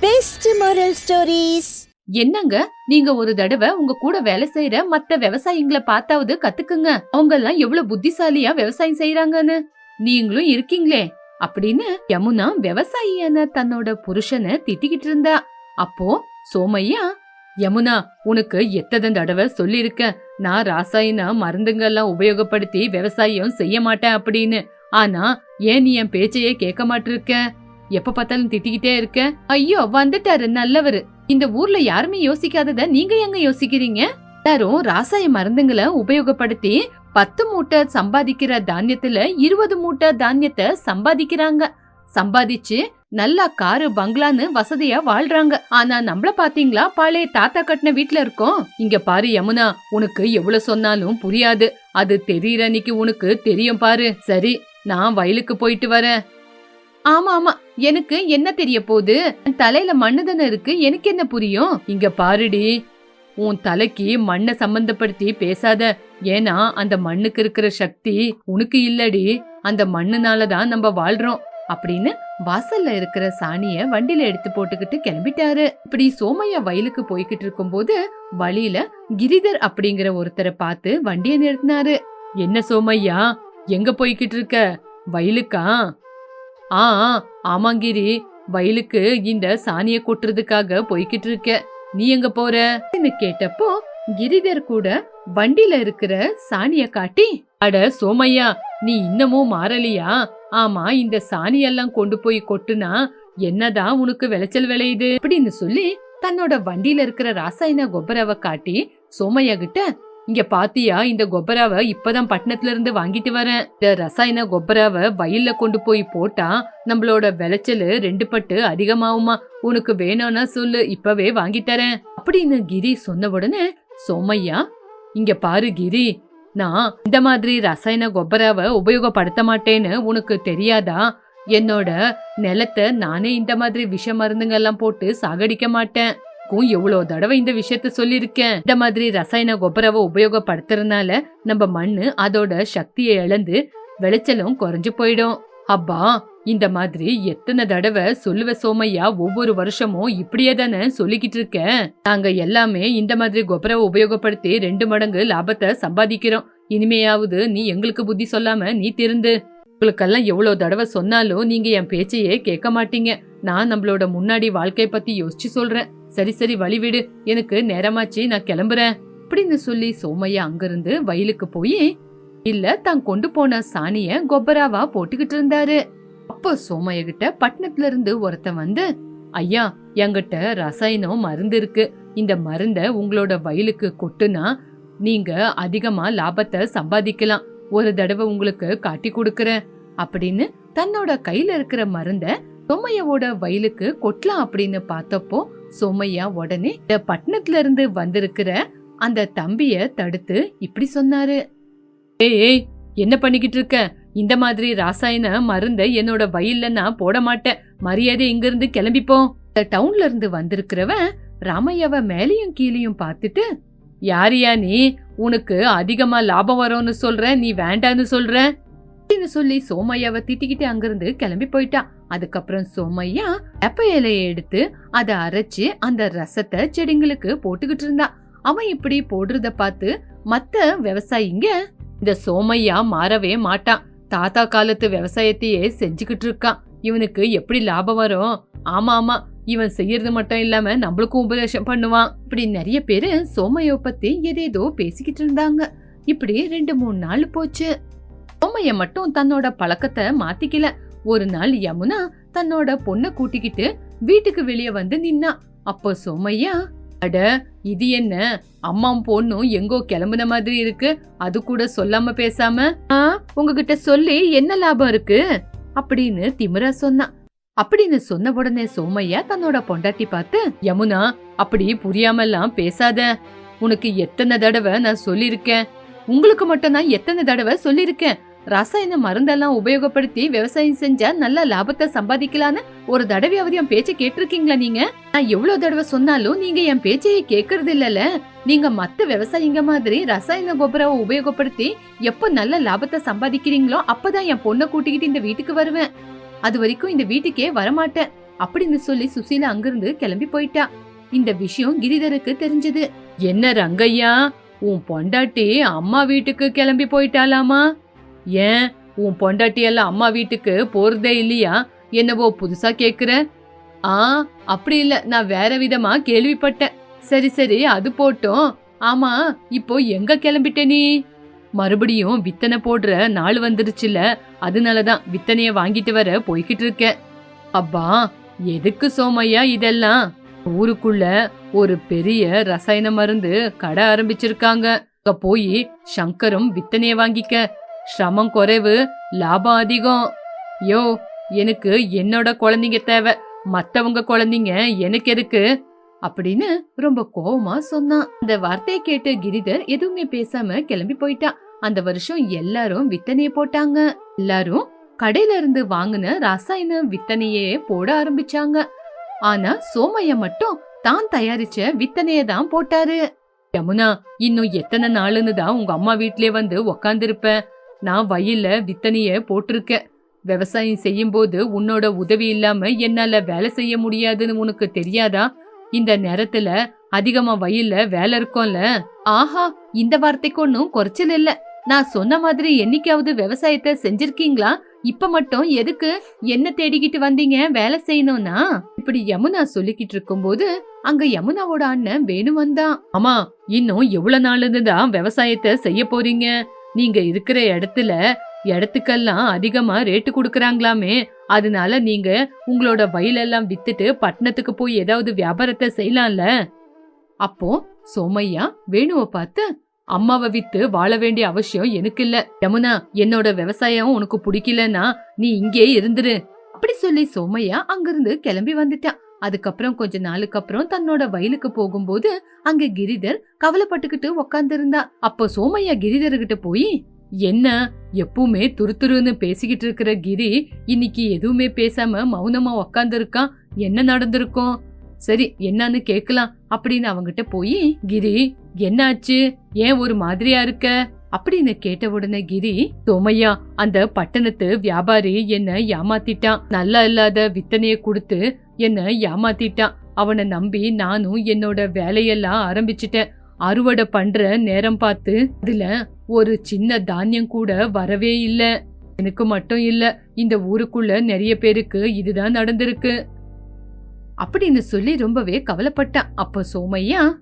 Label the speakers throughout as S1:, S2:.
S1: Best moral stories
S2: என்னங்க? நீங்க ஒரு தடவை உங்க கூட வேலை செய்யற மத்த விவசாயிங்களை பார்த்தாவது கத்துக்குங்க. அவங்க எல்லாம் எவ்வளவு புத்திசாலியா விவசாயம் செய்யறாங்கன்னு நீங்களும் இருக்கீங்களே. அப்படின்னு யமுனா விவசாயியான தன்னோட புருஷனை திட்டிக்கிட்டு இருந்தா. அப்போ சோமையா யமுனா உனக்கு எத்தனை தடவை சொல்லிருக்க நான் ராசாயன மருந்துங்கெல்லாம் உபயோகப்படுத்தி விவசாயம் செய்ய மாட்டேன் அப்படின்னு. ஆனா ஏன் நீ என் பேச்சையே கேட்க மாட்டிருக்க? எப்ப பார்த்தாலும் திட்டிக்கிட்டே இருக்க? ஐயோ வந்துட்டாரு நல்லவரு. இந்த ஊர்ல யாருமே யோசிக்காதத நீங்க எங்க யோசிக்கிறீங்க? எல்லாரும் ராசாய மருந்துங்களை உபயோகப்படுத்தி பத்து மூட்டை சம்பாதிக்கிற தானியத்துல இருபது மூட்டை தானியத்தை சம்பாதிக்கிறாங்க. சம்பாதிச்சு நல்லா காரு பங்களான்னு வசதியா வாழ்றாங்க. ஆனா நம்மள பாத்தீங்களா பழைய தாத்தா கட்டின வீட்டுல இருக்கோம். இங்க பாரு யமுனா உனக்கு எவ்வளவு சொன்னாலும் புரியாது. அது தெரியற அன்னைக்கு உனக்கு தெரியும் பாரு. சரி நான் வயலுக்கு போயிட்டு வரேன். ஆமா ஆமா. எனக்கு என்ன தெரிய போகுது? தலையில மண்ணு தானே இருக்கு. எனக்கு என்ன புரியும்? இங்க பாருடி. உன் தலைக்கு மண்ணை சம்பந்தப்படுத்தி பேசாத. ஏன்னா அந்த மண்ணுக்கு இருக்கிற சக்தி உனக்கு இல்லடி. அந்த மண்ணுனால தான் நம்ம வாழ்றோம். அப்படின்னு வாசல்ல இருக்கிற சாணிய வண்டியில எடுத்து போட்டுக்கிட்டு கிளம்பிட்டாரு. இப்படி சோமையா வயலுக்கு போய்கிட்டு இருக்கும்போது வழியில கிரிதர் அப்படிங்கிற ஒருத்தரை பார்த்து வண்டியை நிறுத்தினாரு. என்ன சோமையா? எங்க போய்கிட்டு இருக்க? வயலுக்கா? ஆ ஆமாங்கிரி வயலுக்கு இந்த சாணிய கொட்டுறதுக்காக போய்கிட்டு இருக்க. நீ எங்க போற? கேட்டப்போ கிரிதர் கூட வண்டியில இருக்கிற சாணிய காட்டி அட சோமையா நீ இன்னமும் மாறலியா? ஆமா இந்த சாணியெல்லாம் கொண்டு போய் கொட்டுனா என்னதான் உனக்கு விளைச்சல் விளையுது? அப்படின்னு சொல்லி தன்னோட வண்டியில இருக்கிற ராசாயன கொப்பரவை காட்டி சோமையா கிட்ட இங்க பாத்தியா இந்த கொப்பராவை இப்பதான் பட்டணத்துல இருந்து வாங்கிட்டு வரேன். இந்த ரசாயன கொப்பராவை வயல்ல கொண்டு போய் போட்டா நம்மளோட விளைச்சல் ரெண்டு பட்டு அதிகமாகுமா? உனக்கு வேணும்னா சொல்லு இப்பவே வாங்கி தரேன். அப்படின்னு கிரி சொன்ன உடனே சோமையா இங்க பாரு கிரி நான் இந்த மாதிரி ரசாயன கொப்பராவை உபயோகப்படுத்த மாட்டேன்னு உனக்கு தெரியாதா? என்னோட நிலத்தை நானே இந்த மாதிரி விஷ மருந்துங்கெல்லாம் போட்டு சாகடிக்க மாட்டேன். உனக்கும் எவ்வளவு தடவை இந்த விஷயத்த சொல்லியிருக்கேன்? இந்த மாதிரி ரசாயன கொப்பரவை உபயோகப்படுத்துறதுனால நம்ம மண்ணு அதோட சக்தியை இழந்து விளைச்சலும் குறைஞ்சு போயிடும். அப்பா இந்த மாதிரி எத்தனை தடவை சொல்லுவ சோமையா ஒவ்வொரு வருஷமும் இப்படியே தானே சொல்லிக்கிட்டு இருக்கேன். நாங்க எல்லாமே இந்த மாதிரி கொப்பரவை உபயோகப்படுத்தி ரெண்டு மடங்கு லாபத்தை சம்பாதிக்கிறோம். இனிமையாவது நீ எங்களுக்கு புத்தி சொல்லாம நீ திருந்து. உங்களுக்கெல்லாம் எவ்வளவு தடவை சொன்னாலும் நீங்க என் பேச்சையே கேட்க மாட்டீங்க. நான் நம்மளோட முன்னாடி வாழ்க்கை பத்தி யோசிச்சு சொல்றேன். சரி சரி வழி விடு. எனக்கு நேரமாச்சு நான் கிளம்புறேன். அப்படின்னு சொல்லி சோமையா அங்கிருந்து வயலுக்கு போய் இல்ல தான் கொண்டு போன சாணிய கொப்பராவா போட்டுக்கிட்டு இருந்தாரு. அப்போ சோமைய கிட்ட பட்டணத்துல இருந்து ஒருத்தன் வந்து ஐயா என்கிட்ட ரசாயனம் மருந்து இருக்கு. இந்த மருந்த உங்களோட வயலுக்கு கொட்டுனா நீங்க அதிகமா லாபத்தை சம்பாதிக்கலாம். ஒரு தடவை உங்களுக்கு காட்டி கொடுக்கறேன். அப்படின்னு தன்னோட கையில இருக்கிற மருந்த சோமையோட வயலுக்கு கொட்டலாம் அப்படின்னு பார்த்தப்போ சோமையா உடனே இந்த பட்டணத்துல இருந்து வந்திருக்கிற அந்த தம்பிய தடுத்து இப்படி சொன்னாரு. ஏய் ஏய் என்ன பண்ணிக்கிட்டு இருக்க? இந்த மாதிரி ராசாயன மருந்த என்னோட வயல்ல நான் போட மாட்டேன். மரியாதை இங்க இருந்து கிளம்பிப்போம் டவுன்ல இருந்து வந்திருக்கிறவன் ராமையாவ மேலையும் கீழையும் பார்த்துட்டு யாரியா நீ? உனக்கு அதிகமா லாபம் வரும்னு சொல்ற நீ வேண்டான்னு சொல்ற? அப்படின்னு சொல்லி சோமையாவை திட்டிக்கிட்டு அங்கிருந்து கிளம்பி போயிட்டான். அதுக்கப்புறம் சோமையா வேப்ப இலையை எடுத்து அதை அரைச்சு அந்த ரசத்தை செடிங்களுக்கு போட்டுக்கிட்டு இருந்தான் அவன் இப்படி போடுறத பார்த்து மத்த விவசாயிங்க இந்த சோமையா மாறவே மாட்டான். தாத்தா காலத்து விவசாயத்தையே செஞ்சுக்கிட்டு இருக்கான். இவனுக்கு எப்படி லாபம் வரும்? ஆமா ஆமா இவன் செய்யறது மட்டும் இல்லாம நம்மளுக்கும் உபதேசம் பண்ணுவான். இப்படி நிறைய பேரு சோமையோ பத்தி எதேதோ பேசிக்கிட்டு இருந்தாங்க. இப்படி ரெண்டு மூணு நாள் போச்சு. சோமைய மட்டும் தன்னோட பழக்கத்தை மாத்திக்கல. ஒரு நாள் யமுனா தன்னோட பொண்ண கூட்டிக்கிட்டு வீட்டுக்கு வெளியே வந்து நின்னா. அப்போ சோமையா அட இது என்ன? அம்மாவும் பொண்ணும் எங்கோ கிளம்புன மாதிரி இருக்கு. அது கூட சொல்லாம பேசாம ஆ உங்ககிட்ட சொல்லி என்ன லாபம் இருக்கு? அப்படின்னு திமிரா சொன்னா. அப்படின்னு சொன்ன உடனே சோமையா தன்னோட பொண்டாட்டி பார்த்து யமுனா அப்படி புரியாமலாம் பேசாத. உனக்கு எத்தனை தடவை நான் சொல்லிருக்கேன் உங்களுக்கு மட்டும் நான் எத்தனை தடவை சொல்லிருக்கேன் ரசாயன மருந்தெல்லாம் உபயோகப்படுத்தி விவசாயம் செஞ்சா நல்ல லாபத்தை சம்பாதிக்கலான்னு ஒரு தடவையாவது என் பேச்சை கேட்டிருக்கீங்களா நீங்க? நான் எவ்வளவு தடவை சொன்னாலும் நீங்க என் பேச்சையே கேக்குறது இல்லல நீங்க மத்த விவசாயிங்க மாதிரி ரசாயன கோபுரம் உபயோகப்படுத்தி எப்ப நல்ல லாபத்தை சம்பாதிக்கிறீங்களோ அப்பதான் என் பொண்ணை கூட்டிக்கிட்டு இந்த வீட்டுக்கு வருவேன். அது வரைக்கும் இந்த வீட்டுக்கே வரமாட்டேன். அப்படின்னு சொல்லி சுசீலா அங்கிருந்து கிளம்பி போயிட்டா. இந்த விஷயம் கிரிதருக்கு தெரிஞ்சது. என்ன ரங்கையா உன் பொண்டாட்டி அம்மா வீட்டுக்கு கிளம்பி போயிட்டாலாமா? ஏன் உன் பொண்டாட்டி எல்லாம் அம்மா வீட்டுக்கு போறதே இல்லையா? என்னவோ புதுசா கேக்குற? ஆ அப்படி இல்ல. நான் வேற விதமா கேள்விப்பட்டேன். சரி சரி அது போட்டோம். ஆமா இப்போ எங்க கிளம்பிட்ட நீ? மறுபடியும் வித்தனை போடுற நாள் வந்துருச்சுல. அதனாலதான் வித்தனைய வாங்கிட்டு வர போய்கிட்டு இருக்கேன். அப்பா எதுக்கு சோமையா இதெல்லாம்? ஊருக்குள்ள ஒரு பெரிய ரசாயன மருந்து கடை ஆரம்பிச்சிருக்காங்க. போய் சங்கரும் வித்தனைய வாங்கிக்க. சிரமம் குறைவு லாபம் அதிகம். யோ எனக்கு என்னோட குழந்தைங்க தேவை. மத்தவங்க குழந்தைங்க எனக்கு எதுக்கு? அப்படின்னு ரொம்ப கோவமா சொன்னான் அந்த வார்த்தையை கேட்டு கிரிதர் எதுவுமே பேசாம கிளம்பி போயிட்டான் அந்த வருஷம் எல்லாரும் வித்தனைய போட்டாங்க. எல்லாரும் கடையில இருந்து வாங்கின ரசாயன வித்தனையே போட ஆரம்பிச்சாங்க. ஆனா சோமைய மட்டும் தான் தயாரிச்ச வித்தனைய தான் போட்டாரு. யமுனா இன்னும் எத்தனை நாளுன்னு தான் உங்க அம்மா வீட்லயே வந்து உக்காந்துருப்பேன். நான் வயல்ல வித்தனைய போட்டிருக்கேன். விவசாயம் செய்யும்போது உன்னோட உதவி இல்லாம என்னால வேலை செய்ய முடியாதுன்னு உனக்கு தெரியாதா? இந்த நேரத்துல அதிகமா வயல்ல வேலை இருக்கும்ல? ஆஹா இந்த வார்த்தைக்கு ஒன்னும் குறைச்சல் இல்ல. நான் சொன்ன மாதிரி என்னைக்காவது விவசாயத்தை செஞ்சிருக்கீங்களா? இப்ப மட்டும் எதுக்கு என்ன தேடிக்கிட்டு வந்தீங்க வேலை செய்யணும்னா? இப்படி யமுனா சொல்லிக்கிட்டு இருக்கும்போது அங்க யமுனாவோட அண்ணன் வேணு வந்தான் ஆமா இன்னும் எவ்வளவு நாளுன்னு தான் விவசாயத்தை செய்ய போறீங்க? நீங்க இருக்கிற இடத்துல இடத்துக்கெல்லாம் அதிகமா ரேட்டு கொடுக்கறாங்களாமே அதனால நீங்க உங்களோட வயலெல்லாம் வித்துட்டு பட்டணத்துக்கு போய் ஏதாவது வியாபாரத்தை செய்யலாம்ல? அப்போ சோமையா வேணுவை பார்த்து அம்மாவை வித்து வாழ வேண்டிய அவசியம் எனக்கு இல்ல. யமுனா என்னோட விவசாயம் உனக்கு பிடிக்கலன்னா நீ இங்கே இருந்துரு. அப்படி சொல்லி சோமையா அங்கிருந்து கிளம்பி வந்துட்டான் அதுக்கப்புறம் கொஞ்ச நாளுக்கு அப்புறம் தன்னோட வயலுக்கு போகும்போது அங்க கிரிதர் கவலைப்பட்டுக்கிட்டு உக்காந்துருந்தா. அப்போ சோமையா கிரிதர்கிட்ட போய் என்ன எப்பவுமே துருதுருன்னு பேசிக்கிட்டு இருக்கிற கிரி இன்னைக்கு எதுவுமே பேசாம மௌனமா உக்காந்துருக்கான் என்ன நடந்திருக்கும்? சரி என்னன்னு கேக்கலாம் அப்படின்னு அவங்கிட்ட போய் கிரி என்னாச்சு? ஏன் ஒரு மாதிரியா இருக்க? அப்படின்னு கேட்ட உடனே கிரி சோமையா அந்த பட்டணத்து வியாபாரி என்ன ஏமாத்திட்டான். நல்லா இல்லாத வித்தனைய கொடுத்து என்ன ஏமாத்திட்டான். அவனை நம்பி நானும் என்னோட வேலையெல்லாம் ஆரம்பிச்சிட்டேன். அறுவடை பண்ற நேரம் பார்த்து அதுல ஒரு சின்ன தானியம் கூட வரவே இல்ல. எனக்கு மட்டும் இல்ல இந்த ஊருக்குள்ள நிறைய பேருக்கு இதுதான் நடந்திருக்கு. அப்படின்னு சொல்லி ரொம்பவே கவலைப்பட்டான். அப்ப சோமையா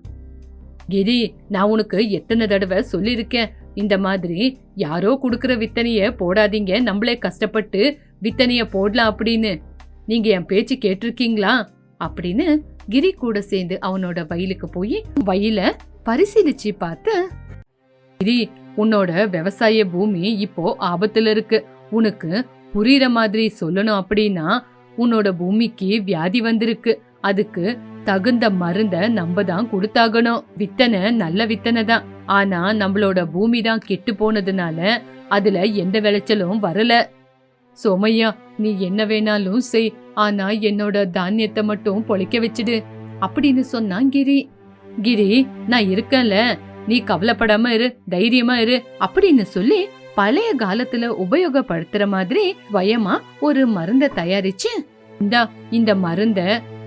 S2: கிரி நான் உனக்கு எத்தனை தடவை சொல்லியிருக்கேன். இந்த மாதிரி யாரோ குடுக்கற வித்தனைய போடாதீங்க. நம்மளே கஷ்டப்பட்டு வித்தனைய போடலாம் அப்படின்னு. நீங்க என் பேச்சு கேட்டிருக்கீங்களா? அப்படின்னு கிரி கூட சேர்ந்து அவனோட வயலுக்கு போய் வயல பரிசீலிச்சு பார்த்து கிரி உன்னோட விவசாய பூமி இப்போ ஆபத்துல இருக்கு. உனக்கு புரியுற மாதிரி சொல்லணும் அப்படின்னா உன்னோட பூமிக்கு வியாதி வந்திருக்கு. அதுக்கு தகுந்த மருந்த நம்ம தான் கொடுத்தாகணும். வித்தனை நல்ல வித்தனை தான். ஆனா நம்மளோட பூமி தான் கெட்டு போனதுனால அதுல எந்த விளைச்சலும் வரல. சோமையா நீ என்ன வேணாலும் செய். ஆனா என்னோட தானியத்தை மட்டும் பொழைக்க வச்சிடு. அப்படின்னு சொன்னான் கிரி. கிரி நான் இருக்கேன்ல. நீ கவலைப்படாம இரு தைரியமா இரு அப்படின்னு சொல்லி பழைய காலத்துல உபயோகப்படுத்துற மாதிரி வயமா ஒரு மருந்த தயாரிச்சு இந்தா இந்த மருந்த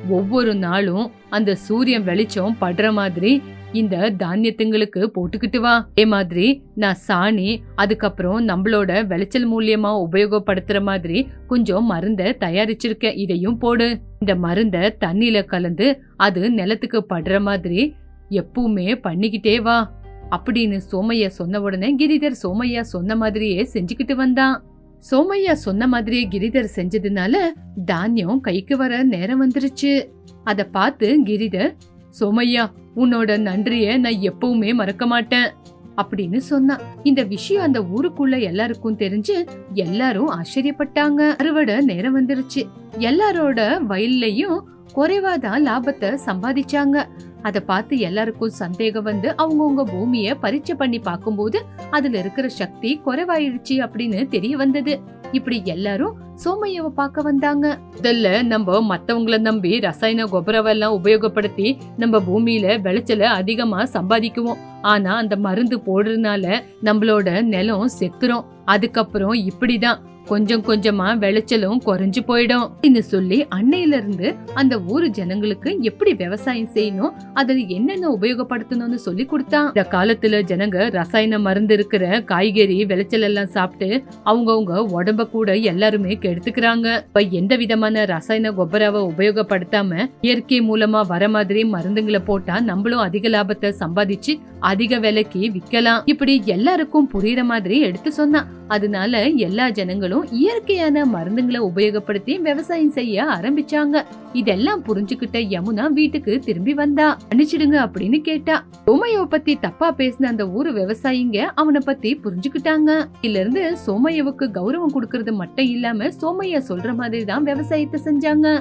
S2: ஒவ்வொரு நாளும் அந்த சூரியன் வெளிச்சம் படுற மாதிரி இந்த தானியத்துங்களுக்கு போட்டுக்கிட்டு வா. அதே மாதிரி நான் சாணி அதுக்கப்புறம் நம்மளோட விளைச்சல் மூலியமா உபயோகப்படுத்துற மாதிரி கொஞ்சம் மருந்த தயாரிச்சிருக்கேன். இதையும் போடு. இந்த மருந்த தண்ணியில கலந்து அது நிலத்துக்கு படுற மாதிரி எப்பவுமே பண்ணிக்கிட்டே வா. அப்படின்னு சோமையா சொன்ன உடனே கிரிதர் சோமையா சொன்ன மாதிரியே செஞ்சுக்கிட்டு வந்தான். சோமையா சொன்ன மாதிரியே கிரிதர் செஞ்சதுனால தானியம் கைக்கு வர நேரம் வந்துருச்சு. அத பார்த்து கிரிதர் சோமையா உன்னோட நன்றிய நான் எப்பவுமே மறக்க மாட்டேன் அப்படின்னு சொன்னான் இந்த விஷயம் அந்த ஊருக்குள்ள எல்லாருக்கும் தெரிஞ்சு எல்லாரும் ஆச்சரியப்பட்டாங்க. அறுவடை நேரம் வந்துருச்சு. எல்லாரோட வயல்லையும் குறைவாதான் லாபத்தை சம்பாதிச்சாங்க. அதை பார்த்து எல்லாருக்கும் சந்தேகம் வந்து அவங்கவுங்க பூமிய பரீட்சை பண்ணி பார்க்கும்போது அதுல இருக்கிற சக்தி குறைவாயிருச்சு அப்படின்னு தெரிய வந்தது. இப்படி எல்லாரும் சோமையாவை பார்க்க வந்தாங்க. முதல்ல நம்ம மத்தவங்கள நம்பி ரசாயன கோபரவெல்லாம் உபயோகப்படுத்தி நம்ம பூமியில விளைச்சல அதிகமா சம்பாதிக்குவோம். ஆனா அந்த மருந்து போடுறதுனால நம்மளோட நிலம் செத்துரும். அதுக்கப்புறம் இப்படிதான். கொஞ்சம் கொஞ்சமா விளைச்சலும் குறைஞ்சு போயிடும். அப்படின்னு சொல்லி அன்னையில இருந்து அந்த ஊரு ஜனங்களுக்கு எப்படி விவசாயம் செய்யணும் அதுல என்னென்ன உபயோகப்படுத்தணும்னு சொல்லி கொடுத்தான் இந்த காலத்துல ஜனங்க ரசாயன மருந்து இருக்கிற காய்கறி விளைச்சல் எல்லாம் சாப்பிட்டு அவங்கவுங்க உடம்ப கூட எல்லாருமே கெடுத்துக்கிறாங்க. இப்ப எந்த விதமான ரசாயன கொப்பராவை உபயோகப்படுத்தாம இயற்கை மூலமா வர மாதிரி மருந்துங்களை போட்டா நம்மளும் அதிக லாபத்தை சம்பாதிச்சு அதிக விலைக்கு விக்கலாம். இப்படி எல்லாருக்கும் புரியுற மாதிரி எடுத்து சொன்னான். அதனால எல்லா ஜனங்களும் இயற்கையான மருந்துங்களை உபயோகப்படுத்தி விவசாயம் செய்ய ஆரம்பிச்சாங்க. இதெல்லாம் புரிஞ்சுக்கிட்ட யமுனா வீட்டுக்கு திரும்பி வந்தா. அனுச்சிடுங்க அப்படின்னு கேட்டா. சோமையோ பத்தி தப்பா பேசின அந்த ஊரு விவசாயிங்க அவனை பத்தி புரிஞ்சுக்கிட்டாங்க. இதுல இருந்து சோமையவுக்கு கௌரவம் கொடுக்கறது மட்டும் இல்லாம சோமையா சொல்ற மாதிரி தான் விவசாயத்தை செஞ்சாங்க.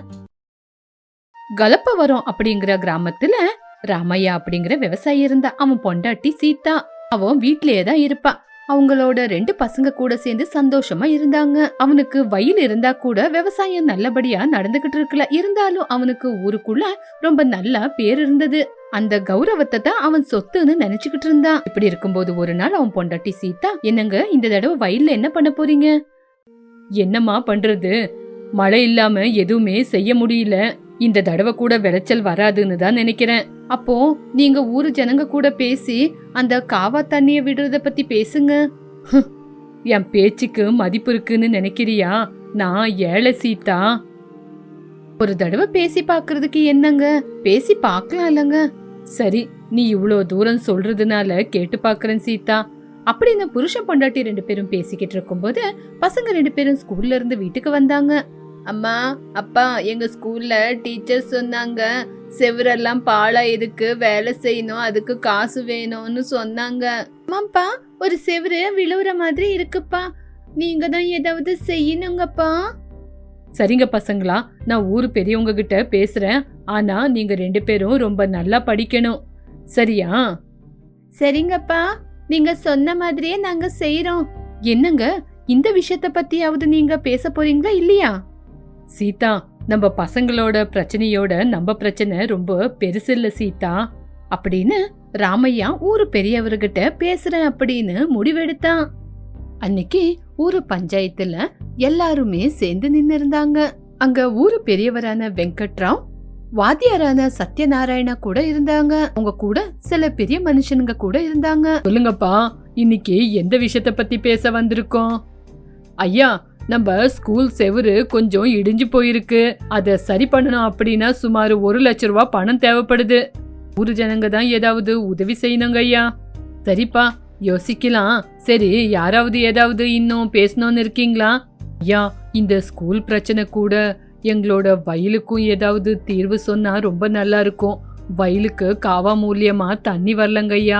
S2: கலப்பவரம் அப்படிங்கிற கிராமத்துல ராமையா அப்படிங்கிற விவசாயி இருந்தா அவன் பொண்டாட்டி சீதா. அவன் வீட்லயே தான் இருப்பான் அவங்களோட ரெண்டு பசங்க கூட சேர்ந்து சந்தோஷமா இருந்தாங்க. அவனுக்கு வயல் இருந்தா கூட விவசாயம் நல்லபடியா நடந்துகிட்டு இருக்கல. இருந்தாலும் அவனுக்கு ஊருக்குள்ள ரொம்ப நல்லா பேர் இருந்தது. அந்த கௌரவத்தை தான் அவன் சொத்துன்னு நினைச்சுக்கிட்டு இருந்தான். இப்படி இருக்கும்போது ஒரு நாள் அவன் பொண்டாட்டி சீதா என்னங்க இந்த தடவை வயல்ல என்ன பண்ண போறீங்க? என்னம்மா பண்றது? மழை இல்லாம எதுவுமே செய்ய முடியல. இந்த தடவை கூட விளைச்சல் வராதுன்னு தான் நினைக்கிறேன். அப்போ நீங்க ஊரு ஜனங்க கூட பேசி அந்த காவா தண்ணிய விடுறத பத்தி பேசுங்க. என் பேச்சுக்கு மதிப்பு இருக்குன்னு நினைக்கிறியா? நான் ஏழை சீதா ஒரு தடவை பேசி பாக்குறதுக்கு என்னங்க? பேசி பார்க்கலாம் இல்லங்க. சரி நீ இவ்வளோ தூரம் சொல்றதுனால கேட்டு பாக்குறேன் சீதா அப்படின்னு புருஷன் பொண்டாட்டி ரெண்டு பேரும் பேசிக்கிட்டு இருக்கும்போது பசங்க ரெண்டு பேரும் ஸ்கூல்ல இருந்து வீட்டுக்கு வந்தாங்க. அம்மா அப்பா எங்க ஸ்கூல்ல டீச்சர் சொன்னாங்க. செவரெல்லாம் பாழா எதுக்கு? வேலை செய்யணும் அதுக்கு காசு வேணும்னு சொன்னாங்க. அம்மாப்பா ஒரு செவரு விழுவுற மாதிரி இருக்குப்பா. நீங்க தான் ஏதாவது செய்யணுங்கப்பா. சரிங்க பசங்களா நான் ஊர் பெரியவங்க கிட்ட பேசுறேன். ஆனா நீங்க ரெண்டு பேரும் ரொம்ப நல்லா படிக்கணும். சரியா? சரிங்கப்பா நீங்க சொன்ன மாதிரியே நாங்க செய்றோம். என்னங்க? இந்த விஷயத்த பத்தியாவது நீங்க பேச போறீங்களா இல்லையா? சீதா நம்ம பசங்களோட பிரச்சனையோட நம்ம பிரச்சனை ரொம்ப பெருசு சீதா அப்படின்னு ராமையா ஊரு பெரியவர்கிட்ட பேசுறேன் அப்படின்னு முடிவெடுத்தான். அன்னைக்கு ஊரு பஞ்சாயத்துல எல்லாருமே சேர்ந்து நின்னு இருந்தாங்க அங்க ஊரு பெரியவரான வெங்கட்ராவ் வாத்தியாரான சத்யநாராயணா கூட இருந்தாங்க. அவங்க கூட சில பெரிய மனுஷனுங்க கூட இருந்தாங்க. சொல்லுங்கப்பா இன்னைக்கு எந்த விஷயத்த பத்தி பேச வந்திருக்கோம்? ஐயா நம்ம ஸ்கூல் செவுரு கொஞ்சம் இடிஞ்சு போயிருக்கு. அதை சரி பண்ணணும் அப்படின்னா சுமார் ஒரு லட்ச ரூபா பணம் தேவைப்படுது. ஊரு ஜனங்க தான் ஏதாவது உதவி செய்யணுங்க ஐயா. சரிப்பா யோசிக்கலாம். சரி யாராவது ஏதாவது இன்னும் பேசணும்னு இருக்கீங்களா? ஐயா இந்த ஸ்கூல் பிரச்சனை கூட எங்களோட வயலுக்கும் ஏதாவது தீர்வு சொன்னா ரொம்ப நல்லா இருக்கும். வயலுக்கு காவா மூலியமா தண்ணி வரலங்கய்யா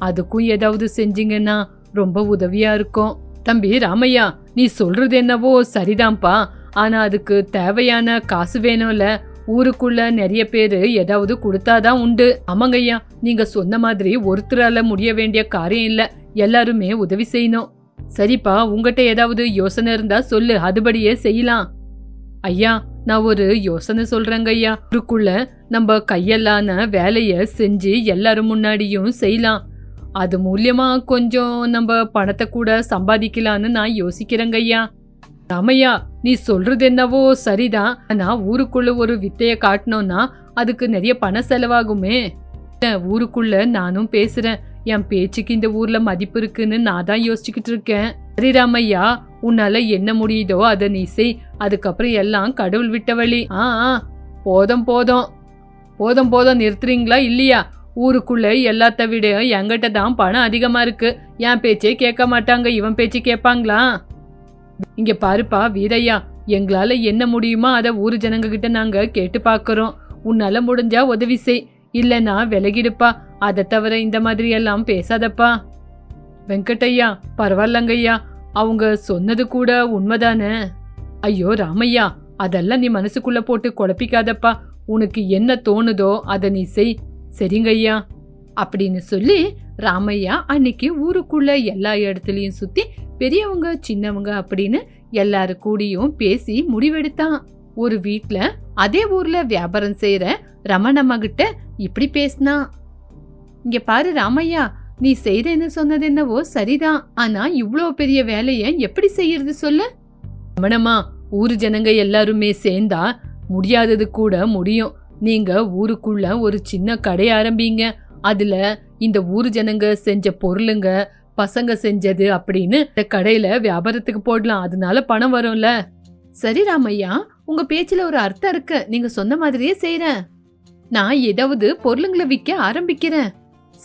S2: அதுக்கும் ஏதாவது செஞ்சீங்கன்னா ரொம்ப உதவியா இருக்கும். தம்பி ராமையா நீ சொல்றது என்னவோ சரிதான்ப்பா. ஆனா அதுக்கு தேவையான காசு வேணும்ல. ஊருக்குள்ள நிறைய பேர் ஏதாவது கொடுத்தாதான் உண்டு. ஆமாங்கய்யா நீங்க சொன்ன மாதிரி ஒருத்தரால முடிய வேண்டிய காரியம் இல்ல. எல்லாருமே உதவி செய்யணும். சரிப்பா உங்ககிட்ட ஏதாவது யோசனை இருந்தா சொல்லு. அதுபடியே செய்யலாம். ஐயா நான் ஒரு யோசனை சொல்றேங்க ஐயா ஊருக்குள்ள நம்ம கையெல்லான வேலைய செஞ்சு எல்லாரும் முன்னாடியும் செய்யலாம். அது மூலியமா கொஞ்சம் நம்ம பணத்தை கூட சம்பாதிக்கலான்னு நான் யோசிக்கிறேங்க ஐயா. ராமையா நீ சொல்றது என்னவோ சரிதான். ஆனா ஊருக்குள்ள ஒரு வித்தைய காட்டணும்னா அதுக்கு நிறைய பணம் செலவாகுமே. ஊருக்குள்ள நானும் பேசுறேன். என் பேச்சுக்கு இந்த ஊர்ல மதிப்பு இருக்குன்னு நான் தான் யோசிச்சுக்கிட்டு இருக்கேன். சரி ராமையா உன்னால என்ன முடியுதோ அதை நீ செய். அதுக்கப்புறம் எல்லாம் கடவுள் விட்ட வழி. ஆ ஆ, போதும் போதும். போதும் போதும் நிறுத்துறீங்களா இல்லையா? ஊருக்குள்ள எல்லாத்த விட என்கிட்ட தான் பணம் அதிகமா இருக்கு. என் பேச்சே கேட்க மாட்டாங்க. இவன் பேச்சு கேட்பாங்களா? இங்க பாருப்பா வீரையா எங்களால என்ன முடியுமோ அதை ஊர் ஜனங்க கிட்ட நாங்க கேட்டு பாக்குறோம் உன்னால முடிஞ்சா உதவி செய். இல்லைன்னா விலகிடுப்பா. அதை தவிர இந்த மாதிரி எல்லாம் பேசாதப்பா. வெங்கட்டையா பரவாயில்லங்கய்யா. அவங்க சொன்னது கூட உண்மைதானே? ஐயோ ராமையா. அதெல்லாம் நீ மனசுக்குள்ள போட்டு குழப்பிக்காதப்பா. உனக்கு என்ன தோணுதோ அதை நீ செய். சரிங்கய்யா. அப்படின்னு சொல்லி ராமையா அன்னைக்கு ஊருக்குள்ள எல்லா இடத்துலையும் சுத்தி பெரியவங்க சின்னவங்க அப்படின்னு எல்லாரு கூடயும் பேசி முடிவெடுத்தான். ஒரு வீட்ல அதே ஊர்ல வியாபாரம் செய்யற ரமணம்மா கிட்ட இப்படி பேசினா இங்க பாரு ராமையா நீ செய்தேன்னு சொன்னது என்னவோ சரிதான். ஆனா இவ்வளோ பெரிய வேலைய எப்படி செய்யறது சொல்லு? ரமணம்மா ஊர் ஜனங்க எல்லாருமே சேர்ந்தா முடியாதது கூட முடியும். நீங்க ஊருக்குள்ள ஒரு சின்ன கடை ஆரம்பிங்க. அதுல இந்த ஊர் ஜனங்க செஞ்ச பொருளுங்க பசங்க செஞ்சது அப்படின்னு இந்த கடையில வியாபாரத்துக்கு போடலாம். அதனால பணம் வரும்ல. சரி ராமையா உங்க பேச்சுல ஒரு அர்த்தம் இருக்கு. நீங்க சொன்ன மாதிரியே செய்கிறேன் நான் ஏதாவது பொருளுங்களை விற்க ஆரம்பிக்கிறேன்.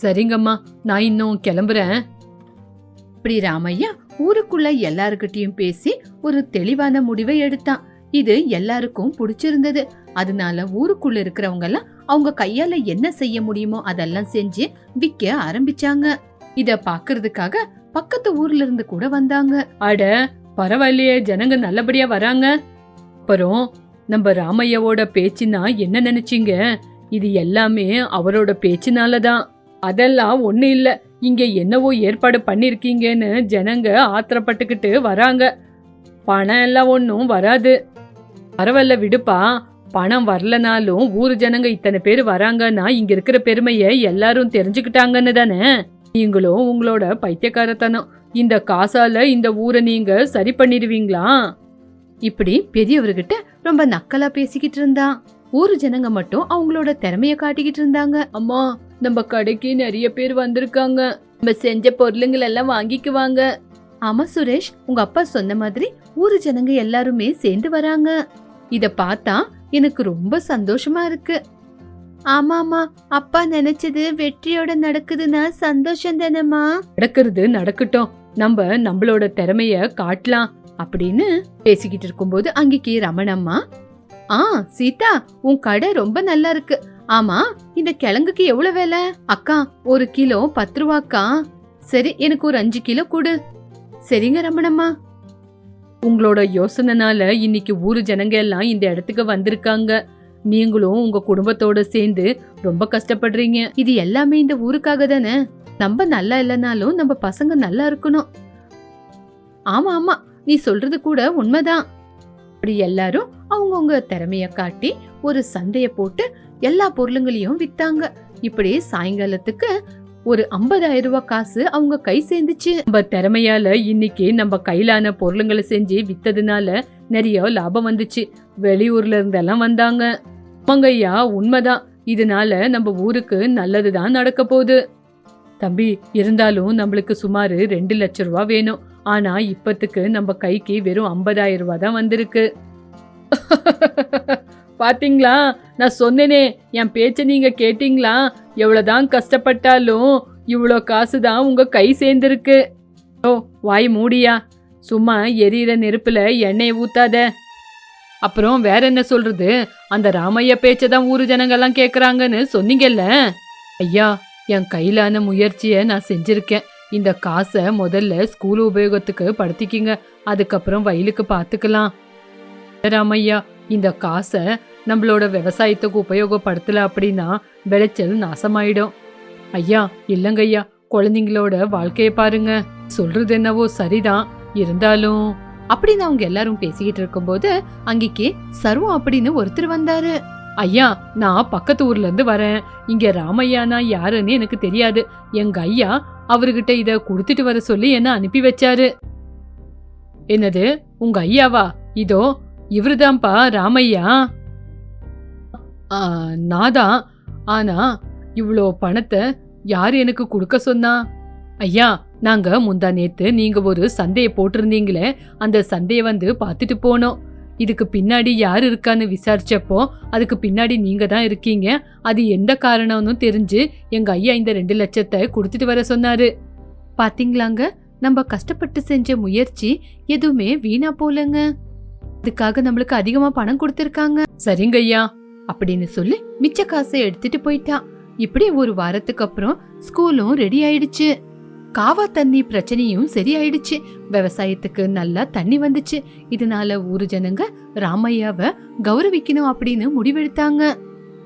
S2: சரிங்கம்மா நான் இன்னும் கிளம்புறேன். இப்படி ராமையா ஊருக்குள்ள எல்லாருக்கிட்டையும் பேசி ஒரு தெளிவான முடிவை எடுத்தான். இது எல்லாருக்கும் பிடிச்சிருந்தது. அதனால ஊருக்குள்ள இருக்கிறவங்க எல்லாம் அவங்க கையால என்ன செய்ய முடியுமோ அதெல்லாம் செஞ்சு விற்க ஆரம்பிச்சாங்க. இத பாக்குறதுக்காக பக்கத்து ஊர்ல இருந்து கூட வந்தாங்க. அட பரவாயில்லையே ஜனங்க நல்லபடியா வராங்க. அப்புறம் நம்ம ராமையாவோட பேச்சுனா என்ன நினைச்சீங்க? இது எல்லாமே அவரோட பேச்சுனால தான் அதெல்லாம் ஒண்ணு இல்ல. இங்க என்னவோ ஏற்பாடு பண்ணிருக்கீங்கன்னு ஜனங்க ஆத்திரப்பட்டுக்கிட்டு வராங்க. பணம் எல்லாம் ஒன்றும் வராது. பரவாயில்ல விடுப்பா. பணம் வரலனாலும் ஊர் ஜனங்க இத்தனை பேர் வராங்கன்னா இங்க இருக்கிற பெருமையை எல்லாரும் தெரிஞ்சுக்கிட்டாங்கன்னு தானே? நீங்களும் உங்களோட பைத்தியக்காரத்தனம். இந்த காசால இந்த ஊரை நீங்க சரி பண்ணிடுவீங்களா? இப்படி பெரியவர்கிட்ட ரொம்ப நக்கலா பேசிக்கிட்டு இருந்தான் ஊர் ஜனங்க மட்டும் அவங்களோட திறமைய காட்டிக்கிட்டு இருந்தாங்க. அம்மா நம்ம கடைக்கு நிறைய பேர் வந்திருக்காங்க. நம்ம செஞ்ச பொருளுங்கள் எல்லாம் வாங்கிக்குவாங்க. ஆமா சுரேஷ் உங்க அப்பா சொன்ன மாதிரி ஊர் ஜனங்க எல்லாருமே சேர்ந்து வராங்க. இத பார்த்தா எனக்கு ரொம்ப சந்தோஷமா இருக்கு. ஆமாமா அப்பா நினைச்சது வெற்றியோட நடக்குதுன்னா சந்தோஷம் தானேமா நடக்கிறது நடக்கட்டும். நம்ம நம்மளோட திறமைய காட்டலாம் அப்படின்னு பேசிக்கிட்டு இருக்கும்போது அங்கேக்கு ரமணம்மா ஆ சீதா உன் கடை ரொம்ப நல்லா இருக்கு. ஆமா இந்த கிழங்குக்கு எவ்வளவு வேலை? அக்கா ஒரு கிலோ பத்து ரூபாக்கா. சரி எனக்கு ஒரு அஞ்சு கிலோ கொடு. சரிங்க ரமணம்மா. உங்களோட யோசனைனால இன்னைக்கு ஊர் ஜனங்க எல்லாம் இந்த இடத்துக்கு வந்திருக்காங்க. நீங்களும் உங்க குடும்பத்தோட சேர்ந்து ரொம்ப கஷ்டப்படுறீங்க. இது எல்லாமே இந்த ஊருக்காக தானே? நம்ம நல்லா இல்லைனாலும் நம்ம பசங்க நல்லா இருக்கணும். ஆமா ஆமா. நீ சொல்றது கூட உண்மைதான். அப்படி எல்லாரும் அவங்கவுங்க திறமைய காட்டி ஒரு சந்தைய போட்டு எல்லா பொருளுங்களையும் வித்தாங்க. இப்படி சாயங்காலத்துக்கு ஒரு 50000 ரூபாய் காசு அவங்க கை சேர்ந்துச்சு. நம்ம திறமையால இன்னைக்கு நம்ம கையிலான பொருளுங்களை செஞ்சு வித்ததுனால நிறைய லாபம் வந்துச்சு. வெளியூர்ல இருந்தெல்லாம் வந்தாங்க. மங்கையா உண்மைதான். இதனால நம்ம ஊருக்கு நல்லதுதான் நடக்க போகுது. தம்பி இருந்தாலும் நம்மளுக்கு சுமார் ரெண்டு லட்சம் ரூபா வேணும். ஆனா இப்பத்துக்கு நம்ம கைக்கு வெறும் 50000 ரூபாய் தான் வந்திருக்கு. பாத்தீங்களா? நான் சொன்னேனே என் பேச்சை நீங்க கேட்டீங்களா? எவ்வளவுதான் கஷ்டப்பட்டாலும் இவ்வளோ காசு தான் உங்க கை சேர்ந்துருக்கு. ஓ வாய் மூடியா? சும்மா எரியிற நெருப்புல எண்ணெய் ஊத்தாத. அப்புறம் வேற என்ன சொல்றது? அந்த ராமையா பேச்சை தான் ஊரு ஜனங்கள்லாம் கேட்குறாங்கன்னு சொன்னீங்கல்ல? ஐயா என் கையிலான முயற்சியை நான் செஞ்சிருக்கேன். இந்த காசை முதல்ல ஸ்கூல் உபயோகத்துக்கு படுத்திக்கிங்க. அதுக்கப்புறம் வயலுக்கு பார்த்துக்கலாம் ராமையா இந்த காசை நம்மளோட விவசாயத்துக்கு உபயோகப்படுத்தல அப்படின்னா விளைச்சல் நாசமாயிடும். ஐயா இல்லைங்கய்யா குழந்தைங்களோட வாழ்க்கையை பாருங்க. சொல்றது என்னவோ சரிதான் இருந்தாலும். அப்படின்னு அவங்க எல்லாரும் பேசிக்கிட்டு இருக்கும்போது அங்கிக்கு சர்வம் அப்படின்னு ஒருத்தர் வந்தாரு. ஐயா நான் பக்கத்து ஊர்ல இருந்து வரேன். இங்க ராமையானா யாருன்னு எனக்கு தெரியாது. எங்க ஐயா அவர்கிட்ட இத கொடுத்துட்டு வர சொல்லி என்ன அனுப்பி வச்சாரு. என்னது உங்க ஐயாவா? இதோ இவருதான்ப்பா ராமையா? நான் நாதான் ஆனா இவ்வளோ பணத்தை யார் எனக்கு கொடுக்க சொன்னா? ஐயா நாங்க முந்தா நேத்து நீங்க ஒரு சந்தையை போட்டிருந்தீங்களே அந்த சந்தையை வந்து பார்த்துட்டு போனோம். இதுக்கு பின்னாடி யார் இருக்கான்னு விசாரிச்சப்போ அதுக்கு பின்னாடி நீங்க தான் இருக்கீங்க. அது எந்த காரணம்னு தெரிஞ்சு எங்க ஐயா இந்த ரெண்டு லட்சத்தை கொடுத்துட்டு வர சொன்னாரு. பாத்தீங்களாங்க? நம்ம கஷ்டப்பட்டு செஞ்ச முயற்சி எதுவுமே வீணா போலங்க. அதுக்காக நம்மளுக்கு அதிகமா பணம் கொடுத்திருக்காங்க. சரிங்க ஐயா அப்படின்னு சொல்லி மிச்ச காசை எடுத்துட்டு போயிட்டான் இப்படி ஒரு வாரத்துக்கு அப்புறம் ஸ்கூலும் ரெடி ஆயிடுச்சு. காவா தண்ணி பிரச்சனையும் சரியாயிடுச்சு. விவசாயத்துக்கு நல்லா தண்ணி வந்துச்சு. இதனால ஊர் ஜனங்க ராமையாவை கௌரவிக்கணும் அப்படின்னு முடிவெடுத்தாங்க.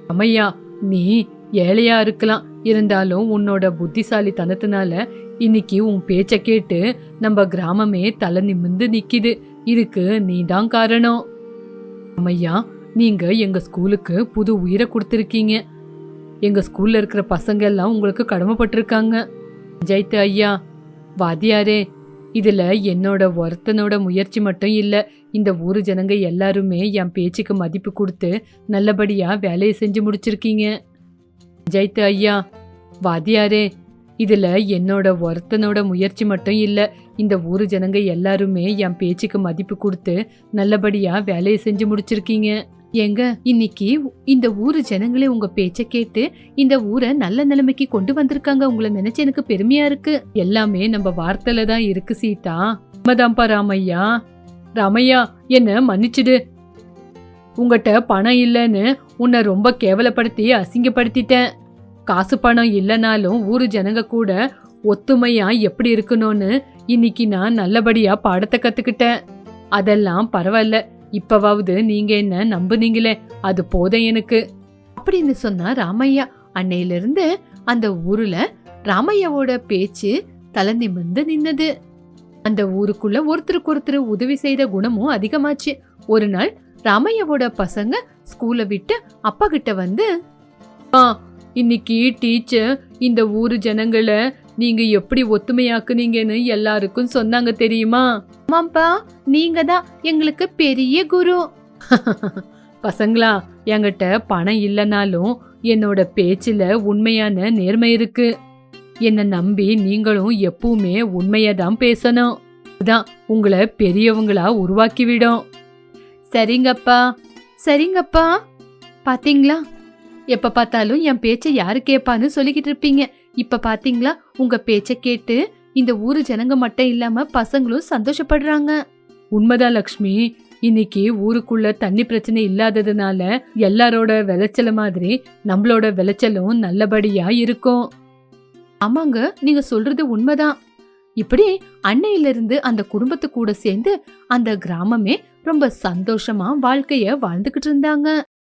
S2: ராமையா நீ ஏழையா இருக்கலாம். இருந்தாலும் உன்னோட புத்திசாலி தனத்தினால இன்னைக்கு உன் பேச்ச கேட்டு நம்ம கிராமமே தலை நிமிந்து நிக்குது. இதுக்கு நீதான் காரணம். ராமையா நீங்க எங்க ஸ்கூலுக்கு புது உயிரை கொடுத்துருக்கீங்க. எங்க ஸ்கூல்ல இருக்கிற பசங்க எல்லாம் உங்களுக்கு கடமைப்பட்டிருக்காங்க. ஜெயித்து ஐயா வாத்தியாரே இதுல என்னோட ஒருத்தனோட முயற்சி மட்டும் இல்ல இந்த ஊர் ஜனங்க எல்லாருமே என் பேச்சுக்கு மதிப்பு கொடுத்து நல்லபடியா வேலையை செஞ்சு முடிச்சிருக்கீங்க. ஜெயித்து ஐயா வாதியாரே இதுல என்னோட ஒருத்தனோட முயற்சி மட்டும் இல்ல இந்த ஊரு ஜனங்க எல்லாருமே என் பேச்சுக்கு மதிப்பு கொடுத்து நல்லபடியா வேலையை செஞ்சு முடிச்சிருக்கீங்க. ஏங்க இன்னைக்கு இந்த ஊரு ஜனங்களே உங்க பேச்ச கேட்டு இந்த ஊரை நல்ல நிலைமைக்கு கொண்டு வந்திருக்காங்க உங்களை நினைச்சு எனக்கு பெருமையா இருக்கு. எல்லாமே நம்ம வார்த்தையில தான் இருக்கு சீதா. உண்மைதான்ப்பா ராமையா. ராமையா என்ன மன்னிச்சிடு. உங்ககிட்ட பணம் இல்லைன்னு உன்னை ரொம்ப கேவலப்படுத்தி அசிங்கப்படுத்திட்டேன். காசு பணம் இல்லைனாலும் ஊர் ஜனங்க கூட ஒத்துமையா எப்படி இருக்கணும்னு இன்னைக்கு நான் நல்லபடியா பாடத்தை கத்துக்கிட்டேன். அதெல்லாம் பரவாயில்ல. இப்பவாவது நீங்க என்ன நம்புனீங்களே அது போதும் எனக்கு. அப்படின்னு சொன்னா ராமையா அன்னையிலிருந்து அந்த ஊர்ல ராமையாவோட பேச்சு தலை நிமிர்ந்து நின்னது. அந்த ஊருக்குள்ள ஒருத்தருக்கு ஒருத்தர் உதவி செய்த குணமும் அதிகமாச்சு. ஒரு நாள் ராமையாவோட பசங்க ஸ்கூலை விட்டு அப்பா கிட்ட வந்து ஆ இன்னைக்கு டீச்சர் இந்த ஊரு ஜனங்களை நீங்க எப்படி ஒத்துமையாக்குனீங்கன்னு எல்லாருக்கும் சொன்னாங்க தெரியுமா? ஆமாப்பா நீங்க தான் எங்களுக்கு பெரிய குரு. பசங்களா என்கிட்ட பணம் இல்லைனாலும் என்னோட பேச்சுல உண்மையான நேர்மை இருக்கு. என்னை நம்பி நீங்களும் எப்பவுமே உண்மையை தான் பேசணும். அதுதான் உங்களை பெரியவங்களா உருவாக்கி விடும் சரிங்கப்பா சரிங்கப்பா. பாத்தீங்களா? எப்ப பார்த்தாலும் என் பேச்சை யாரு கேட்பான்னு சொல்லிக்கிட்டு இருப்பீங்க. இப்ப பாத்தீங்களா? உங்க பேச்சை கேட்டு இந்த ஊரு ஜனங்க மட்டும் இல்லாம பசங்களும் சந்தோஷப்படுறாங்க. உண்மைதான் லக்ஷ்மி. இன்னைக்கு ஊருக்குள்ள தண்ணி பிரச்சனை இல்லாததுனால எல்லாரோட விளைச்சல மாதிரி நம்மளோட விளைச்சலும் நல்லபடியா இருக்கும். ஆமாங்க நீங்க சொல்றது உண்மைதான். இப்படி அன்னையிலிருந்து அந்த குடும்பத்து கூட சேர்ந்து அந்த கிராமமே ரொம்ப சந்தோஷமா வாழ்க்கைய வாழ்ந்துகிட்டு இருந்தாங்க.